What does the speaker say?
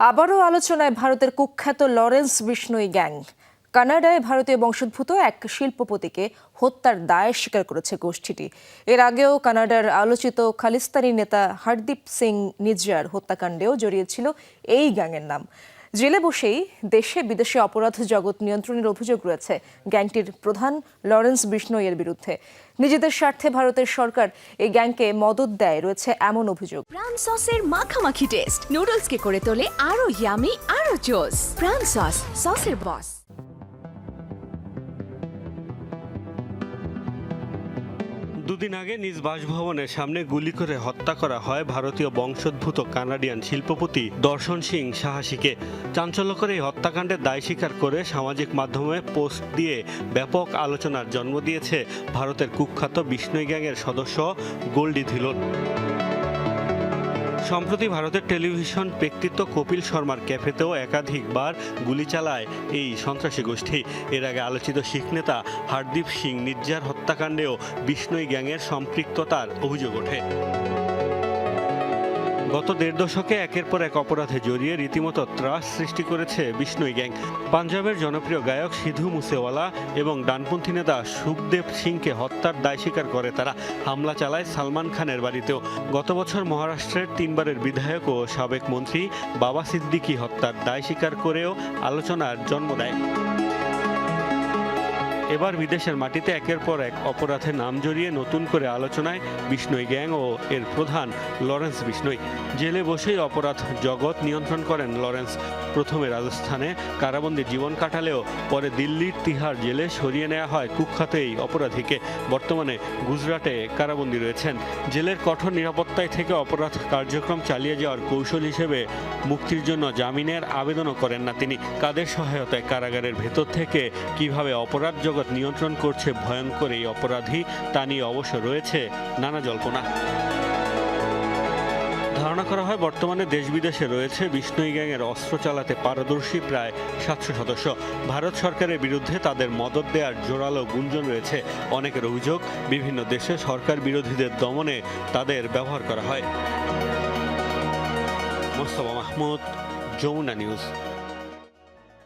আবারও আলোচনায় ভারতের কুখ্যাত লরেন্স বিষ্ণুই গ্যাং। কানাডায় ভারতীয় বংশোদ্ভূত এক শিল্পপতিকে হত্যার দায় স্বীকার করেছে গোষ্ঠীটি। এর আগেও কানাডার আলোচিত খালিস্তানি নেতা হরদীপ সিং নিজার হত্যাকাণ্ডেও জড়িয়েছিল এই গ্যাংয়ের নাম। জেলে বসেই দেশে বিদেশে অপরাধ জগৎ নিয়ন্ত্রণের অভিযোগ রয়েছে গ্যাংটির প্রধান লরেন্স বিষ্ণইয়ের বিরুদ্ধে। নিজেদের স্বার্থে ভারতের সরকার এই গ্যাংকে মদত দেয় রয়েছে এমন অভিযোগ। প্রাণ সসের মাখামাখি টেস্ট। নুডলসকে করে তোলে আরও ইয়ামি আরও জোস প্রাণ সস, সসের বস দুদিন আগে নিজ বাসভবনের সামনে গুলি করে হত্যা করা হয় ভারতীয় বংশোদ্ভূত কানাডিয়ান শিল্পপতি দর্শন সিং সাহাসিকে। চাঞ্চল্য করে এই হত্যাকাণ্ডের দায় স্বীকার করে সামাজিক মাধ্যমে পোস্ট দিয়ে ব্যাপক আলোচনার জন্ম দিয়েছে ভারতের কুখ্যাত বিষ্ণুই গ্যাংয়ের সদস্য গোল্ডি ধিলোন। সম্প্রতি ভারতের টেলিভিশন ব্যক্তিত্ব কপিল শর্মার ক্যাফেতেও একাধিকবার গুলি চালায় এই সন্ত্রাসী গোষ্ঠী। এর আগে আলোচিত শিখ নেতা হারদীপ সিং নির্জার হত্যাকাণ্ডেও বিষ্ণই গ্যাংয়ের সম্পৃক্ততার অভিযোগ ওঠে। গত দেড় দশকে একের পর এক অপরাধে জড়িয়ে রীতিমতো ত্রাস সৃষ্টি করেছে বিষ্ণুই গ্যাং। পাঞ্জাবের জনপ্রিয় গায়ক সিধু মুসেওয়ালা এবং ডানপন্থী নেতা সুখদেব সিংকে হত্যার দায় স্বীকার করে তারা। হামলা চালায় সালমান খানের বাড়িতেও। গত বছর মহারাষ্ট্রের তিনবারের বিধায়ক ও সাবেক মন্ত্রী বাবা সিদ্দিকী হত্যার দায় স্বীকার করেও আলোচনার জন্ম দেয়। এবার বিদেশের মাটিতে একের পর এক অপরাধে নাম জড়িয়ে নতুন করে আলোচনায় বিষ্ণুই গ্যাং ও এর প্রধান লরেন্স বিষ্ণুই। জেলে বসেই অপরাধ জগৎ নিয়ন্ত্রণ করেন লরেন্স। প্রথমে রাজস্থানে কারাবন্দী জীবন কাটালেও পরে দিল্লির তিহার জেলে সরিয়ে নেওয়া হয় কুখ্যাত এই অপরাধীকে। বর্তমানে গুজরাটে কারাবন্দী রয়েছেন। জেলের কঠোর নিরাপত্তায় থেকে অপরাধ কার্যক্রম চালিয়ে যাওয়ার কৌশল হিসেবে মুক্তির জন্য জামিনের আবেদনও করেন না তিনি। কাদের সহায়তায় কারাগারের ভেতর থেকে কীভাবে অপরাধ জগৎ নিয়ন্ত্রণ করছে ভয়ঙ্কর এই অপরাধী, তা নিয়ে অবশ্য রয়েছে নানা জল্পনা। ধারণা করা হয়, বর্তমানে দেশ বিদেশে রয়েছে বিষ্ণুই গ্যাংয়ের অস্ত্র চালাতে পারদর্শী প্রায় সাতশো সদস্য। ভারত সরকারের বিরুদ্ধে তাদের মদত দেওয়ার জোরালো গুঞ্জন রয়েছে। অনেকের অভিযোগ, বিভিন্ন দেশে সরকার বিরোধীদের দমনে তাদের ব্যবহার করা হয়। মোস্তফা মাহমুদ, যমুনা নিউজ।